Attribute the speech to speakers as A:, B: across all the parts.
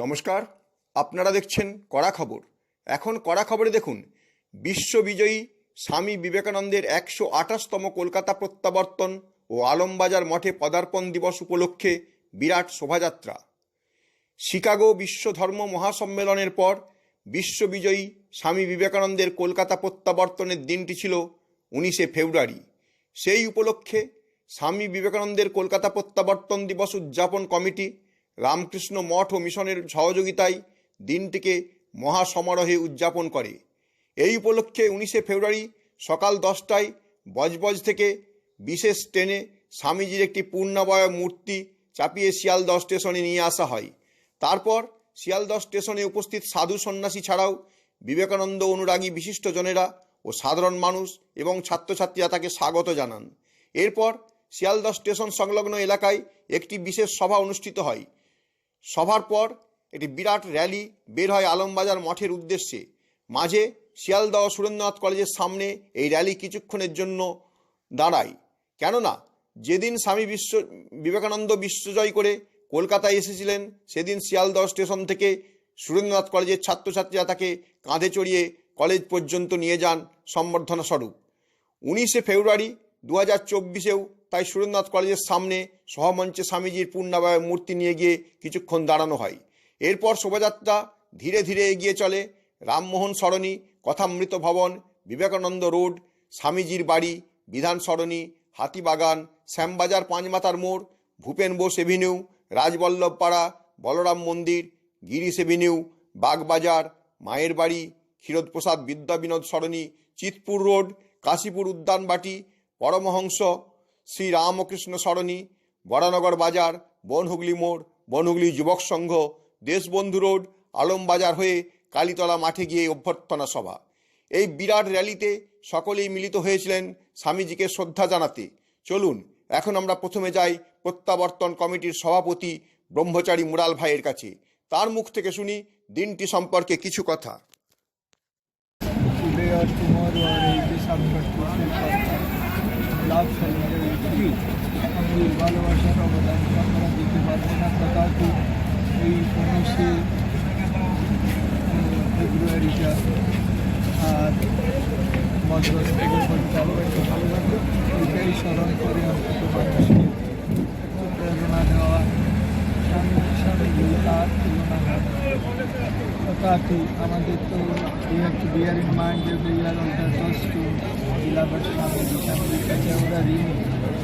A: নমস্কার, আপনারা দেখছেন কড়া খবর। এখন কড়া খবরে দেখুন, বিশ্ববিজয়ী স্বামী বিবেকানন্দের একশো আঠাশতম কলকাতা প্রত্যাবর্তন ও আলমবাজার মঠে পদার্পণ দিবস উপলক্ষে বিরাট শোভাযাত্রা। শিকাগো বিশ্ব ধর্ম মহাসম্মেলনের পর বিশ্ববিজয়ী স্বামী বিবেকানন্দের কলকাতা প্রত্যাবর্তনের দিনটি ছিল উনিশে ফেব্রুয়ারি। সেই উপলক্ষে স্বামী বিবেকানন্দের কলকাতা প্রত্যাবর্তন দিবস উদযাপন কমিটি রামকৃষ্ণ মঠ ও মিশনের সহযোগিতায় দিনটিকে মহাসমারোহে উদযাপন করে। এই উপলক্ষে উনিশে ফেব্রুয়ারি সকাল দশটায় বজবজ থেকে বিশেষ ট্রেনে স্বামীজির একটি পূর্ণাবয় মূর্তি চাপিয়ে শিয়ালদহ স্টেশনে নিয়ে আসা হয়। তারপর শিয়ালদহ স্টেশনে উপস্থিত সাধু সন্ন্যাসী ছাড়াও বিবেকানন্দ অনুরাগী বিশিষ্টজনেরা ও সাধারণ মানুষ এবং ছাত্রছাত্রীরা তাকে স্বাগত জানান। এরপর শিয়ালদহ স্টেশন সংলগ্ন এলাকায় একটি বিশেষ সভা অনুষ্ঠিত হয়। সভার পর একটি বিরাট র্যালি বের হয় আলমবাজার মঠের উদ্দেশ্যে। মাঝে শিয়ালদহ সুরেন্দ্রনাথ কলেজের সামনে এই র্যালি কিছুক্ষণের জন্য দাঁড়ায়। কেননা, যেদিন স্বামী বিশ্ব, বিবেকানন্দ বিশ্বজয় করে কলকাতায় এসেছিলেন, সেদিন শিয়ালদহ স্টেশন থেকে সুরেন্দ্রনাথ কলেজের ছাত্রছাত্রীরা তাকে কাঁধে চড়িয়ে কলেজ পর্যন্ত নিয়ে যান সম্বর্ধনা স্বরূপ। উনিশে ফেব্রুয়ারি দু হাজার চব্বিশেও তাই সুরেন্দ্রনাথ কলেজের সামনে সহমঞ্চে স্বামীজির পূর্ণাবয় মূর্তি নিয়ে গিয়ে কিছুক্ষণ দাঁড়ানো হয়। এরপর শোভাযাত্রা ধীরে ধীরে এগিয়ে চলে। রামমোহন সরণি, কথামৃত ভবন, বিবেকানন্দ রোড, স্বামীজির বাড়ি, বিধান সরণি, হাতিবাগান, শ্যামবাজার পাঁচমাতার মোড়, ভূপেন বোস এভিনিউ, রাজবল্লভপাড়া, বলরাম মন্দির, গিরিশ এভিনিউ, বাগবাজার, মায়ের বাড়ি, ক্ষীরোদপ্রসাদ বিদ্যা বিনোদ সরণি, চিতপুর রোড, কাশীপুর উদ্যানবাটি, পরমহংস শ্রী রামকৃষ্ণ সরণি বরানগর বাজার, বনহুগলি মোড়, বনহুগলি যুবক সংঘ, দেশবন্ধু রোড, আলমবাজার হয়ে কালীতলা মাঠে গিয়ে অভ্যর্থনা সভা। এই বিরাট র্যালিতে সকলেই মিলিত হয়েছিলেন স্বামীজিকে শ্রদ্ধা জানাতে। চলুন, এখন আমরা প্রথমে যাই প্রত্যাবর্তন কমিটির সভাপতি ব্রহ্মচারী মুরাল ভাইয়ের কাছে। তার মুখ থেকে শুনি দিনটি সম্পর্কে কিছু কথা।
B: or এই যে ভালোবাসার অবদান আপনারা দিতে পারব না তথাপি এই উনিশে ফেব্রুয়ারিটা আর মদ্রাস থেকে পরিচালনা ভালো লাগল এটাই স্মরণ করে অন্তত মানুষকে একটু প্রেরণা দেওয়া স্বামী স্বামী তার তুলনা তথাপি আমাদের তো every year on the first to beloved Swamiji, Swamiji কাছে আমরা ঋণী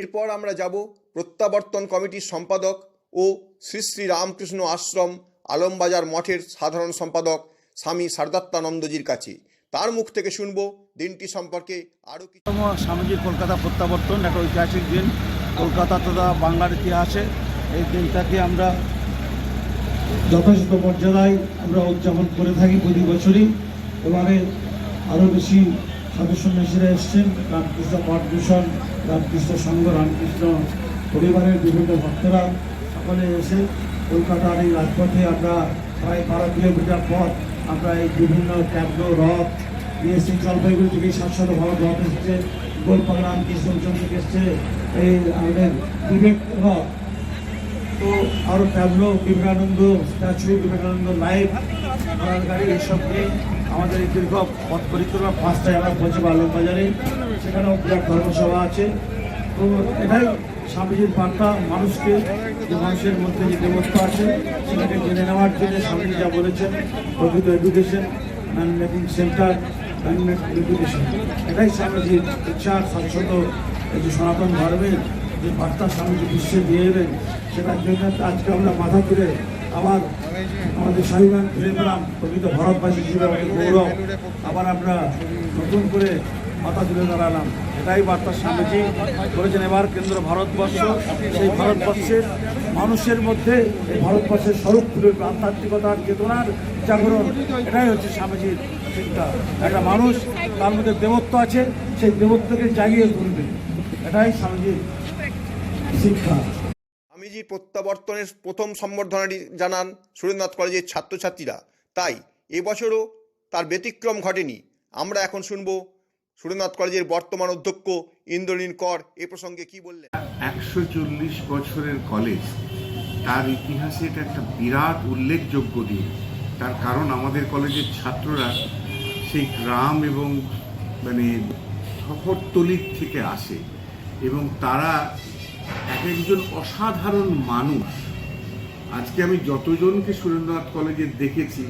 A: এরপর আমরা যাব প্রত্যাবর্তন কমিটির সম্পাদক ও শ্রী শ্রী রামকৃষ্ণ আশ্রম আলমবাজার মঠের সাধারণ সম্পাদক স্বামী সারদাত্তানন্দজির কাছে। তার মুখ থেকে শুনব দিনটি সম্পর্কে আরও কিছু।
C: স্বামীজির কলকাতা প্রত্যাবর্তন, একটা ঐতিহাসিক দিন। কলকাতা তথা বাংলার ইতিহাসে এই দিনটাকে আমরা যথাযথ মর্যাদায় আমরা উদযাপন করে থাকি প্রতি বছরই। এবারে আরও বেশি সাধু সন্ন্যাসীরা এসছেন, রামকৃষ্ণ মঠ রামকৃষ্ণ সংঘ রামকৃষ্ণ পরিবারের বিভিন্ন ভক্তরা সকলে এসে কলকাতার এই রাজপথে আমরা প্রায় বারো কিলোমিটার পথ আমরা এই বিভিন্ন ট্যাবলো, রথ, বিএসসি জলপাইগুড়ি থেকে সাতশত ভারত রথ এসেছে, গোলপাড়া রামকৃষ্ণ থেকে এসছে, এই আমাদের বিবেক রথ। তো আরও tableau, Vivekananda statue, Vivekananda live গাড়ি এইসব নিয়ে আমাদের এই দীর্ঘ পথ পরিক্রমা পাঁচটায় আমরা পৌঁছবো আলমবাজারে সেখানেও বিরাট ধর্মসভা আছে। তো এটাই স্বামীজির বার্তা, মানুষকে যে মানুষের মধ্যে যে দেবত্ব আছে, সেটাকে জেনে নেওয়ার জন্য স্বামীজি যা বলেছেন প্রকৃত education man making centre education এটাই স্বামীজির ইচ্ছা, শাশ্বত এই যে সনাতন ধর্মের যে বার্তা স্বামীজি বিশ্বে দিয়ে এলেন, সেটার জন্য আজকে আমরা মাথা তুলে আবার আমাদের স্বাভিমান ফিরে পেলাম প্রকৃত ভারতবাসী হিসেবে আমাদের গৌরব। আবার আমরা নতুন করে মাথা তুলে দাঁড়ালাম। এটাই বার্তা স্বামীজি করেছেন। এবার কেন্দ্র ভারতবর্ষ, সেই ভারতবর্ষের মানুষের মধ্যে এই ভারতবর্ষের স্বরূপ তুলে আধ্যাত্মিকতার চেতনার জাগরণ। এটাই হচ্ছে স্বামীজির চিন্তা একটা মানুষ, তার মধ্যে দেবত্ব আছে, সেই দেবত্বকে জাগিয়ে তুলবে। এটাই স্বামীজির শিক্ষা।
A: স্বামীজির প্রত্যাবর্তনের প্রথম সম্বর্ধনাটি জানান সুরেন্দ্রনাথ কলেজের ছাত্রছাত্রীরা। তাই এবছরও তার ব্যতিক্রম ঘটেনি। আমরা এখন শুনব সুরেন্দ্রনাথ কলেজের বর্তমান অধ্যক্ষ ইন্দ্রনীল কর এ প্রসঙ্গে কি বললেন।
D: একশো চল্লিশ বছরের কলেজ, তার ইতিহাসে এটা একটা বিরাট উল্লেখযোগ্য দিন। তার কারণ আমাদের কলেজের ছাত্ররা সেই গ্রাম এবং মানে শহরতলির থেকে আসে এবং তারা এক একজন অসাধারণ মানুষ। আজকে আমি যতজনকে সুরেন্দ্রনাথ কলেজে দেখেছি,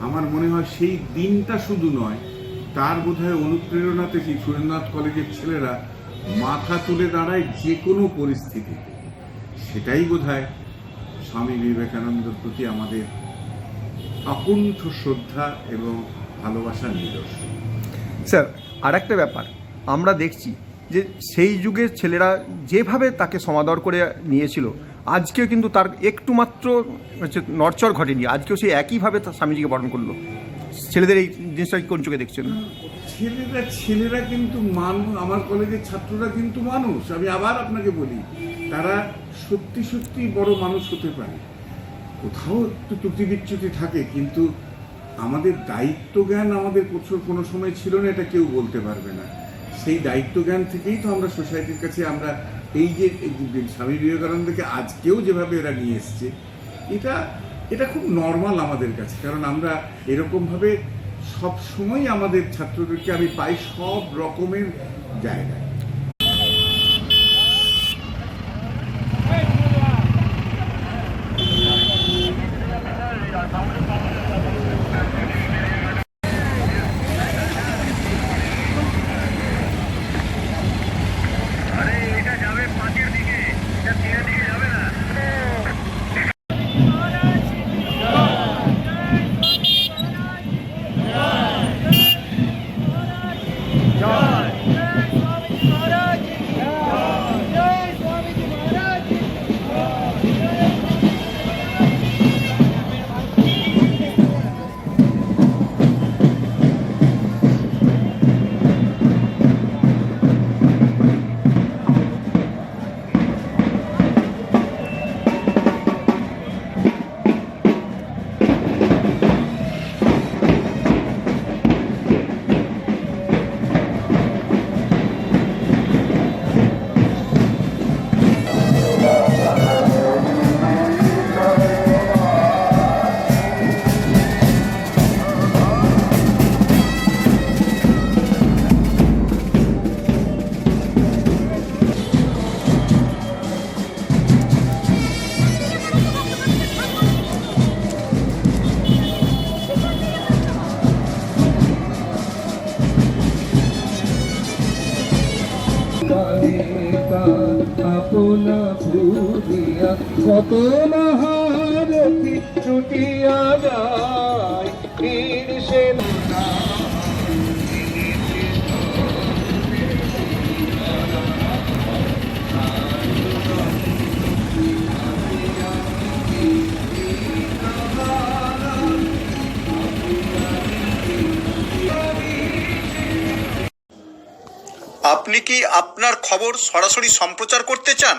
D: আমার মনে হয় সেই দিনটা শুধু নয়, তার বোধহয় অনুপ্রেরণাতে সেই সুরেন্দ্রনাথ কলেজের ছেলেরা মাথা তুলে দাঁড়ায় যে কোনো পরিস্থিতিতে। সেটাই বোধহয় স্বামী বিবেকানন্দের প্রতি আমাদের অকুণ্ঠ শ্রদ্ধা এবং ভালোবাসার নিদর্শন।
E: স্যার আর একটা ব্যাপার। আমরা দেখছি যে সেই যুগের ছেলেরা যেভাবে তাকে সমাদর করে নিয়েছিল, আজকেও কিন্তু তার একটু মাত্র হচ্ছে নড়চড় ঘটেনি, আজকেও সেই একইভাবে তার স্বামীজিকে বরণ করল। ছেলেদের এই জিনিসটা কোন চোখে দেখছেন?
D: ছেলেরা ছেলেরা কিন্তু মানুষ আমার কলেজের ছাত্ররা কিন্তু মানুষ, আমি আবার আপনাকে বলি, তারা সত্যি সত্যি বড় মানুষ হতে পারে। কোথাও একটু ত্রুটি বিচ্যুতি থাকে, কিন্তু আমাদের দায়িত্ব জ্ঞান আমাদের প্রচুর কোনো সময় ছিল না, এটা কেউ বলতে পারবে না। সেই দায়িত্ব জ্ঞান থেকেই তো আমরা সোসাইটির কাছে আমরা এই যে স্বামী বিবেকানন্দকে আজকেও যেভাবে এরা নিয়ে এসছে, এটা এটা খুব নর্মাল আমাদের কাছে। কারণ আমরা এরকমভাবে সবসময় আমাদের ছাত্রদেরকে আমি পাই সব রকমের জায়গায়।
F: ভুলিয়া কত মহারথী ছুটিয়া যায়।
A: আপনি কি আপনার খবর সরাসরি সম্প্রচার করতে চান?